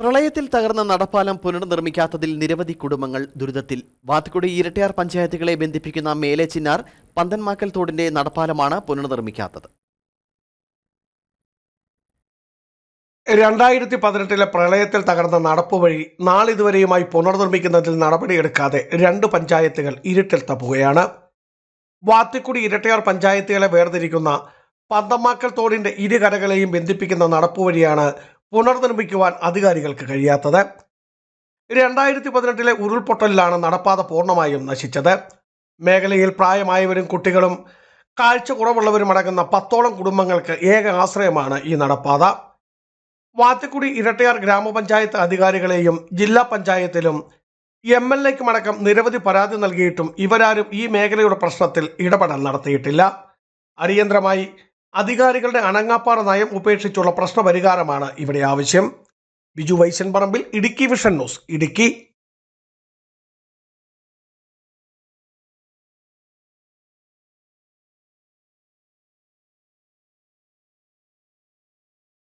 പ്രളയത്തിൽ തകർന്ന നടപ്പാലം പുനർനിർമ്മിക്കാത്തതിൽ നിരവധി കുടുംബങ്ങൾ ദുരിതത്തിൽ. വാത്തിക്കുടി ഇരട്ടയാർ പഞ്ചായത്തുകളെ ബന്ധിപ്പിക്കുന്ന മേലെ ചിന്നാർ പന്തന്മാക്കൽ തോടിന്റെ നടപ്പാലമാണ് പുനർനിർമ്മിക്കാത്തത്. രണ്ടായിരത്തി പതിനെട്ടിലെ പ്രളയത്തിൽ തകർന്ന നടപ്പ് വഴി നാളിതുവരെയുമായി പുനർനിർമ്മിക്കുന്നതിൽ നടപടിയെടുക്കാതെ രണ്ട് പഞ്ചായത്തുകൾ ഇരുട്ടിൽ തപ്പുകയാണ്. വാത്തിക്കുടി ഇരട്ടയാർ പഞ്ചായത്തുകളെ വേർതിരിക്കുന്ന പന്തമാക്കൽ തോടിന്റെ ഇരുകരകളെയും ബന്ധിപ്പിക്കുന്ന നടപ്പുവഴിയാണ് പുനർനിർമ്മിക്കുവാൻ അധികാരികൾക്ക് കഴിയാത്തത്. രണ്ടായിരത്തി പതിനെട്ടിലെ ഉരുൾപൊട്ടലിലാണ് നടപ്പാത പൂർണമായും നശിച്ചത്. മേഖലയിൽ പ്രായമായവരും കുട്ടികളും കാഴ്ച കുറവുള്ളവരും അടങ്ങുന്ന പത്തോളം കുടുംബങ്ങൾക്ക് ഏക ആശ്രയമാണ് ഈ നടപ്പാത. വാത്തിക്കുടി ഇരട്ടയാർ ഗ്രാമപഞ്ചായത്ത് അധികാരികളെയും ജില്ലാ പഞ്ചായത്തിലും എം എൽ എക്കുമടക്കം നിരവധി പരാതി നൽകിയിട്ടും ഇവരാരും ഈ മേഖലയുടെ പ്രശ്നത്തിൽ ഇടപെടൽ നടത്തിയിട്ടില്ല. അടിയന്തരമായി അധികാരികളുടെ അണങ്ങാപ്പാറ നയം ഉപേക്ഷിച്ചുള്ള പ്രശ്നപരിഹാരമാണ് ഇവിടെ ആവശ്യം. ബിജു വൈശൻ പറമ്പിൽ ഇടുക്കി വിഷൻ ന്യൂസ് ഇടുക്കി.